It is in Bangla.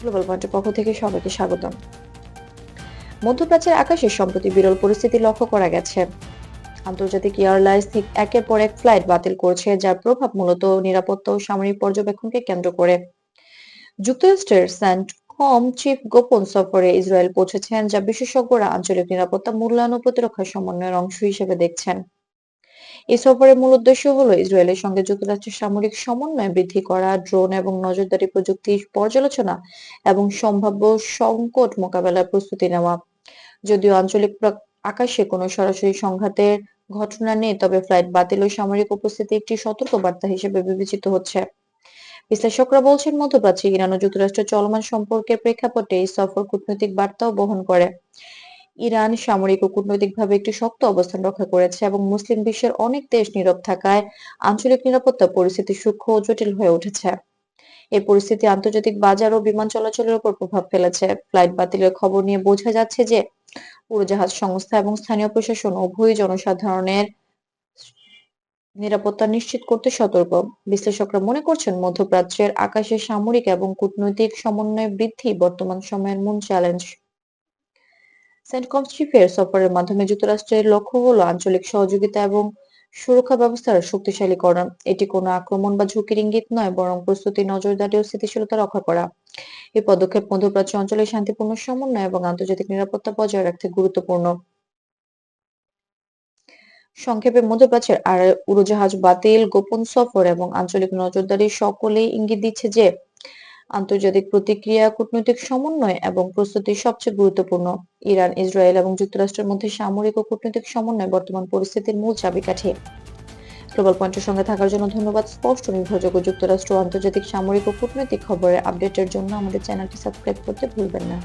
গ্লোবাল পয়েন্টের পক্ষ থেকে সবাইকে স্বাগতম। মধ্যপ্রাচ্যের আকাশে সম্প্রতি বিরল পরিস্থিতি লক্ষ্য করা গেছে। আন্তর্জাতিক এয়ারলাইন্স একের পর এক ফ্লাইট বাতিল করছে, যার প্রভাব মূলত নিরাপত্তা ও সামরিক পর্যবেক্ষণকে কেন্দ্র করে। যুক্তরাষ্ট্রের সেন্ট কম চিফ গোপন সফরে ইসরায়েল পৌঁছেছেন, যা বিশেষজ্ঞরা আঞ্চলিক নিরাপত্তা মূল্যায়ন ও প্রতিরক্ষা সমন্বয়ের অংশ হিসেবে দেখছেন। এই সফরের মূল উদ্দেশ্য হলো ইসরায়েলের সঙ্গে যুক্তরাষ্ট্রের সামরিক সমন্বয় বৃদ্ধি করা, ড্রোন এবং নজরদারি প্রযুক্তি পর্যালোচনা এবং সম্ভাব্য সংকট মোকাবেলার প্রস্তুতি নেওয়া। যদিও আঞ্চলিক আকাশে কোনো সরাসরি সংঘাতের ঘটনা নেই, তবে ফ্লাইট বাতিল ও সামরিক উপস্থিতি একটি সতর্ক বার্তা হিসেবে বিবেচিত হচ্ছে। বিশ্লেষকরা বলছেন, মধ্যপ্রাচ্যে ইরান ও যুক্তরাষ্ট্রের চলমান সম্পর্কের প্রেক্ষাপটে এই সফর কূটনৈতিক বার্তাও বহন করে। ইরান সামরিক ও কূটনৈতিকভাবে একটি শক্ত অবস্থান রক্ষা করেছে এবং মুসলিম বিশ্বের অনেক দেশ নীরব থাকায় আঞ্চলিক নিরাপত্তা পরিস্থিতি সূক্ষ্ম ও জটিল হয়ে উঠেছে। এই পরিস্থিতি আন্তর্জাতিক বাজার ও বিমান চলাচলের উপর প্রভাব ফেলেছে। ফ্লাইট বাতিলের খবর নিয়ে বোঝা যাচ্ছে যে উড়োজাহাজ সংস্থা এবং স্থানীয় প্রশাসন উভয়ই জনসাধারণের নিরাপত্তা নিশ্চিত করতে সতর্ক। বিশ্লেষকরা মনে করছেন মধ্যপ্রাচ্যের আকাশে সামরিক এবং কূটনৈতিক সমন্বয় বৃদ্ধি বর্তমান সময়ের মূল চ্যালেঞ্জ। সেন্ট কনস্টিফের সফরের মাধ্যমে যুক্তরাষ্ট্রের লক্ষ্য হলো আঞ্চলিক সহযোগিতা এবং সুরক্ষা ব্যবস্থার শক্তিশালী শক্তিশালীকরণ। এটি কোনো আক্রমণ বা ঝুঁকির ইঙ্গিত নয়, বরং প্রস্তুতি, নজরদারি ও স্থিতিশীলতা রক্ষা করা। এই পদক্ষেপ মধ্যপ্রাচ্য অঞ্চলে শান্তিপূর্ণ সমন্বয় এবং আন্তর্জাতিক নিরাপত্তা বজায় রাখতে গুরুত্বপূর্ণ। সংক্ষেপে মধ্যপ্রাচ্যের আর উড়োজাহাজ বাতিল, গোপন সফর এবং আঞ্চলিক নজরদারি সকলেই ইঙ্গিত দিচ্ছে যে আন্তর্জাতিক প্রতিক্রিয়া, কূটনৈতিক সমন্বয় এবং প্রস্তুতি সবচেয়ে গুরুত্বপূর্ণ। ইরান, ইসরায়েল এবং যুক্তরাষ্ট্রের মধ্যে সামরিক ও কূটনৈতিক সমন্বয় বর্তমান পরিস্থিতির মূল চাবিকাঠি। গ্লোবাল পয়েন্টের সঙ্গে থাকার জন্য ধন্যবাদ। স্পষ্ট, নির্ভরযোগ্য যুক্তরাষ্ট্র আন্তর্জাতিক সামরিক ও কূটনৈতিক খবরের আপডেটের জন্য আমাদের চ্যানেলটি সাবস্ক্রাইব করতে ভুলবেন না।